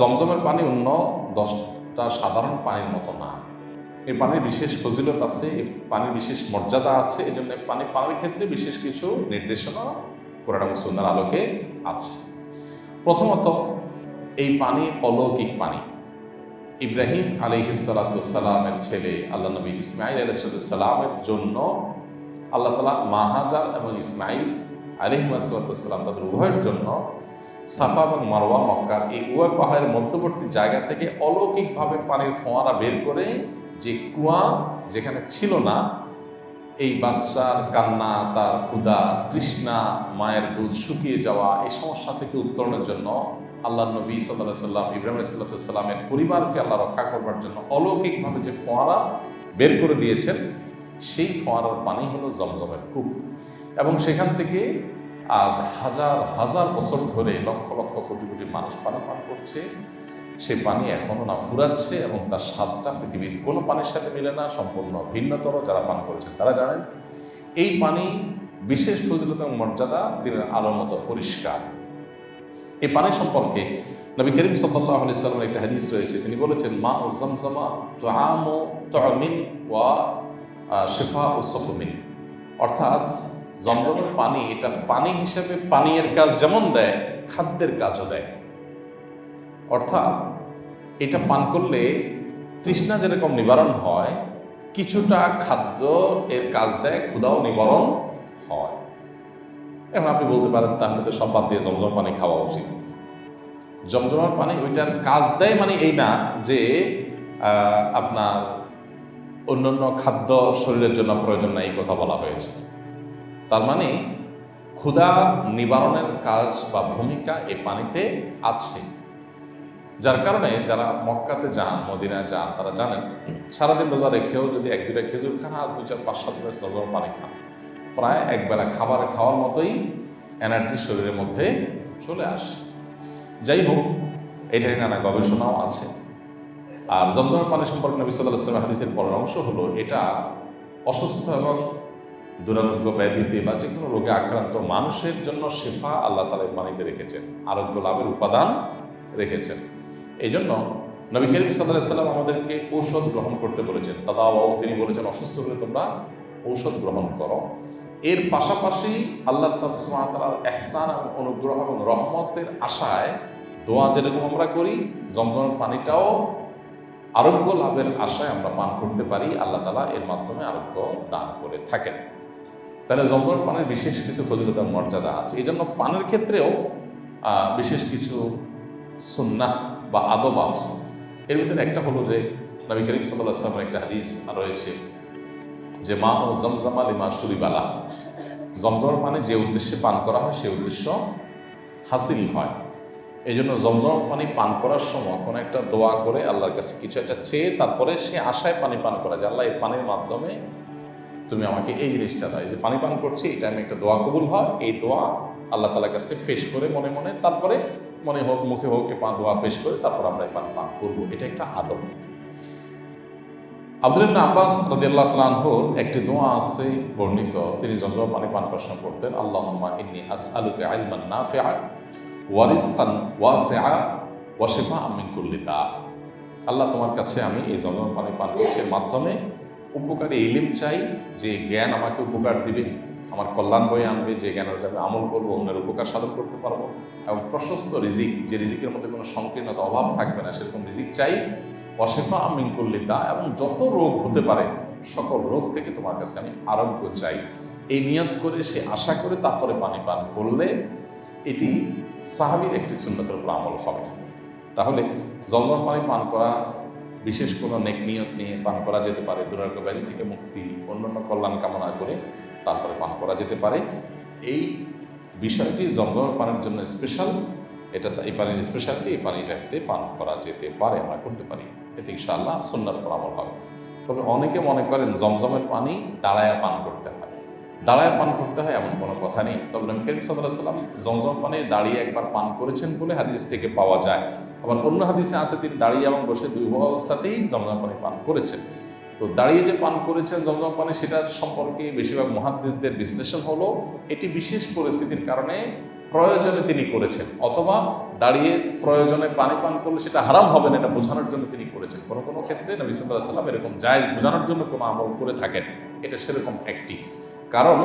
জমজমের পানি অন্য দশটা সাধারণ পানির মতো না। এই পানির বিশেষ ফজিলত আছে, এই পানির বিশেষ মর্যাদা আছে, এই জন্য পানি পানির ক্ষেত্রে বিশেষ কিছু নির্দেশনা কোরআন এবং সুন্নার আলোকে আছে। প্রথমত, এই পানি অলৌকিক পানি। ইব্রাহিম আলিহিসালামের ছেলে আল্লাহ নবী ইসমাইল আলহিসাল্লামের জন্য আল্লাহ তালা মাহাজার এবং ইসমাইল আলিহিমাসাল্লাম তাদের উভয়ের জন্য সাফা এবং মারোয়া মক্কার এই উভয় পাহাড়ের মধ্যবর্তী জায়গা থেকে অলৌকিকভাবে পানির ফোয়ারা বের করে যে কুয়া যেখানে ছিল না, এই বাচ্চার কান্না, তার ক্ষুধা, তৃষ্ণা, মায়ের দুধ শুকিয়ে যাওয়া, এই সমস্যা থেকে উত্তরণের জন্য আল্লাহ নবী সাল্লাহ সাল্লাম ইব্রাহিম সাল্লামের পরিবারকে আল্লাহ রক্ষা করবার জন্য অলৌকিকভাবে যে ফোয়ারা বের করে দিয়েছেন, সেই ফোয়ারার পানি হলো জমজমের কূপ। এবং সেখান থেকে আজ হাজার হাজার বছর ধরে লক্ষ লক্ষ কোটি কোটি মানুষ পানি পান করছে। সে পানি এখনও না ফুরাচ্ছে এবং তার স্বাদটা পৃথিবীর কোনো পানির সাথে মিলে না, সম্পূর্ণ ভিন্নতর যারা পান করেছেন তারা জানেন। এই পানি বিশেষ ফজিলত এবং মর্যাদা দিনের আলো মতো পরিষ্কার। এই পানি সম্পর্কে নবী করিম সাল্লাহ সাল্লামের একটা হাদিস রয়েছে। তিনি বলেছেন মা ও জমজমা তো আম ও তমিন ওয়া শেফা ও সকমিন। অর্থাৎ জমজমের পানি, এটা পানি হিসেবে পানীয়ের কাজ যেমন দেয়, খাদ্যের কাজও দেয়। অর্থাৎ এটা পান করলে তৃষ্ণা যেরকম নিবারণ হয়, কিছুটা খাদ্য এর কাজ দেয় ক্ষুদাও নিবারণ হয়। এখন আপনি বলতে পারেন, তাহলে তো সব বাদ দিয়ে জমজম পানি খাওয়া উচিত। জমজমার পানি ওইটার কাজ দেয় মানে এই না যে আপনার অন্যান্য খাদ্য শরীরের জন্য প্রয়োজন নাই, এই কথা বলা হয়েছে। তার মানে ক্ষুধা নিবারণের কাজ বা ভূমিকা এ পানিতে আছে। যার কারণে যারা মক্কাতে যান, মদিনায় যান, তারা জানেন, সারাদিন রোজা রেখেও যদি এক দুটা খেজুর খান আর দু চার, পাঁচ, সাত গ্লাস পানি খান, প্রায় একবেলা খাবার খাওয়ার মতোই এনার্জি শরীরের মধ্যে চলে আসে। যাই হোক, এটারই নানা গবেষণাও আছে। আর জমজমের পানি সম্পর্কে নবী সাল্লাহ সাল্লাম হাদিসের পরের অংশ হলো, এটা অসুস্থ এবং দুরারোগ্য ব্যাধিতে বা যে কোনো রোগে আক্রান্ত মানুষের জন্য শেফা আল্লাহ তালা পানিতে রেখেছেন, আরোগ্য লাভের উপাদান রেখেছেন। এই জন্য নবী করিম সাল্লাহ সাল্লাম আমাদেরকে ঔষধ গ্রহণ করতে বলেছেন। দাদাও তিনি বলেছেন, অসুস্থ হলে তোমরা ঔষধ গ্রহণ করো। এর পাশাপাশি আল্লাহ সালার এহসান এবং অনুগ্রহ এবং রহমতের আশায় দোয়া যেরকম আমরা করি জমজমের পানিটাও আরোগ্য লাভের আশায় আমরা পান করতে পারি, আল্লাহ তালা এর মাধ্যমে আরোগ্য দান করে থাকেন। তাহলে জমজমের পানের বিশেষ কিছু ফজিলতার মর্যাদা আছে। এই জন্য পানের ক্ষেত্রেও বিশেষ কিছু সুন্নাহ বা আদব আছে। এর ভিতরে একটা হলো যে, নবী করিম সাল্লাহ আসলামের একটা হাদিস রয়েছে যে, মা ও জমজম আলী মা সুরিবালা জমজমের পানি যে উদ্দেশ্যে পান করা হয় সেই উদ্দেশ্য হাসিল হয়। এই জন্য জমজম পানি পান করার সময় কোনো একটা দোয়া করে আল্লাহর কাছে কিছু একটা চেয়ে, তারপরে সে আশায় পানি পান করা যে, আল্লাহ এই পানির মাধ্যমে তুমি আমাকে এই জিনিসটা দাও যে পানি পান করছি এটা আমি একটা দোয়া কবুল হয়, এই দোয়া আল্লাহ তালার কাছে পেশ করে মনে মনে, তারপরে মনে হোক, মুখে হোক পা দোয়া পেশ করে তারপর আমরা এই পানি পান করব। এটা একটা আদব। আব্দুল আব্বাস রাদিয়াল্লাহু একটি দোয়া আছে বর্ণিত। তিনি জমজম পানি পান করার করতেন আল্লাহ ইন্নী আসআলুকা ইলমান নাফিআ ওয়া রিজকান ওয়াসিআ ওয়া শিফাআ মিন কুল্লি দা। আল্লাহ তোমার কাছে আমি এই জমজম পানি পান করছি মাধ্যমে উপকারী ইলিম চাই, যে জ্ঞান আমাকে উপকার দিবে। আমার কল্যাণ বয়ে আনবে, যে জ্ঞানের আমি আমল করব, অন্যের উপকার সাধন করতে পারব। এবং প্রশস্ত রিজিক, যে রিজিকের মধ্যে কোনো সংকীর্ণতা, অভাব থাকবে না, সেরকম রিজিক চাই। অশেফা মিঙ্কুল্লিতা এবং যত রোগ হতে পারে, সকল রোগ থেকে তোমার কাছে আমি আরোগ্য চাই। এই নিয়ত করে সে আশা করে তারপরে পানি পান করলে এটি সাহাবির একটি সুন্নতের উপর আমল হবে। তাহলে জলমল পানি পান করা বিশেষ কোনো নেক নিয়ত নিয়ে পান করা যেতে পারে। দুরারোগ্য ব্যাধি থেকে মুক্তি, অন্যান্য কল্যাণ কামনা করে তারপরে পান করা যেতে পারে। এই বিষয়টি জমজমের পানের জন্য স্পেশাল এটা এই পানির স্পেশালিটি এই পানিটাতে পান করা যেতে পারে, আমরা করতে পারি। এতে ইনশাআল্লাহ সুন্নার উপর আমল হবে। তবে অনেকে মনে করেন জমজমের পানি দাঁড়ায় পান করতে হয়। দাঁড়ায় পান করতে হয় এমন কোনো কথা নেই। তবে নবী করিম সাল্লাহ সাল্লাম জমজম পানি দাঁড়িয়ে একবার পান করেছেন বলে হাদিস থেকে পাওয়া যায়। আবার অন্য হাদিসে আছে, তিনি দাঁড়িয়ে এবং বসে দুই অবস্থাতেই জমজম পানি পান করেছেন। তো দাঁড়িয়ে যে পান করেছেন জমজম পানি, সেটার সম্পর্কে বেশিরভাগ মহাদ্দিসদের বিশ্লেষণ হলো, এটি বিশেষ পরিস্থিতির কারণে প্রয়োজনে তিনি করেছেন, অথবা দাঁড়িয়ে প্রয়োজনে পানি পান করলে সেটা হারাম হবে না, এটা বোঝানোর জন্য তিনি করেছেন। কোনো কোনো ক্ষেত্রে নবী সাল্লাহ সাল্লাম এরকম জায়জ বোঝানোর জন্য কোনো আমল করে থাকেন, এটা সেরকম একটি। কারণ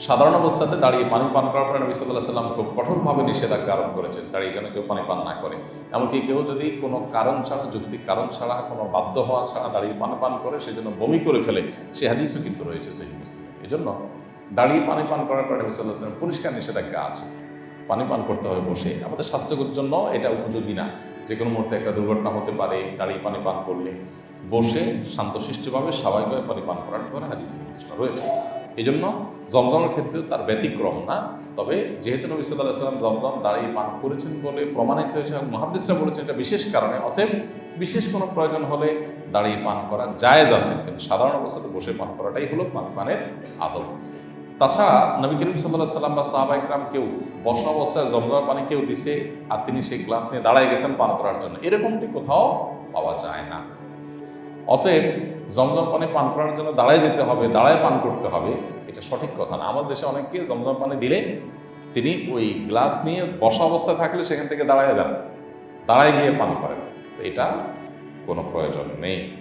সাধারণ অবস্থাতে দাঁড়িয়ে পানি পান করার পরে নবী সাল্লাহ সাল্লাম খুব কঠোরভাবে নিষেধাজ্ঞা আরোপ করেছেন, দাঁড়িয়ে যেন কেউ পানি পান না করে। এমনকি কেউ যদি কোনো কারণ ছাড়া যুক্তির কারণ ছাড়া, কোনো বাধ্য হওয়া ছাড়া দাঁড়িয়ে পানি পান করে সেজন্য বমি করে ফেলে, সে হাদিসও কিন্তু রয়েছে সেই মুসলিমে। এই জন্য দাঁড়িয়ে পানি পান করার পরে নবী সাল্লাহ সাল্লাম পরিষ্কার নিষেধাজ্ঞা আছে। পানি পান করতে হবে বসে। আমাদের স্বাস্থ্যের জন্য এটা উপযোগী না। যে কোনো মুহূর্তে একটা দুর্ঘটনা হতে পারে, দাঁড়িয়ে পানি পান করলে। বসে শান্তশিষ্টভাবে স্বাভাবিকভাবে পানি পান করার পরে হাদিস নির্দেশনা রয়েছে। এই জন্য জমজমের ক্ষেত্রেও তার ব্যতিক্রম না। তবে যেহেতু নবী সাল্লাহ সাল্লাম জমজম দাঁড়িয়ে পান করেছেন বলে প্রমাণিত হয়েছে এবং মহাদিসরা বলেছেন এটা বিশেষ কারণে, অতএব বিশেষ কোনো প্রয়োজন হলে দাঁড়িয়ে পান করা জায়েজ আছে। কিন্তু সাধারণ অবস্থাতে বসে পান করাটাই হলো পান পানের আদব। তাছাড়া নবী করিম সাল্লাহ সাল্লাম বা সাহাবা ইকরাম কেউ বসা অবস্থায় জমজমের পানি কেউ দিছে আর তিনি সেই গ্লাস নিয়ে দাঁড়ায় গেছেন পান করার জন্য। এরকমটি কোথাও পাওয়া যায় না। অতএব জমজম পানি পান করার জন্য দাঁড়ায় যেতে হবে, দাঁড়ায় পান করতে হবে, এটা সঠিক কথা না। আমার দেশে অনেককে জমজম পানি দিলে তিনি ওই গ্লাস নিয়ে বসা অবস্থায় থাকলে সেখান থেকে দাঁড়ায় যান, দাঁড়ায় গিয়ে পান করেন। তো এটা কোনো প্রয়োজন নেই।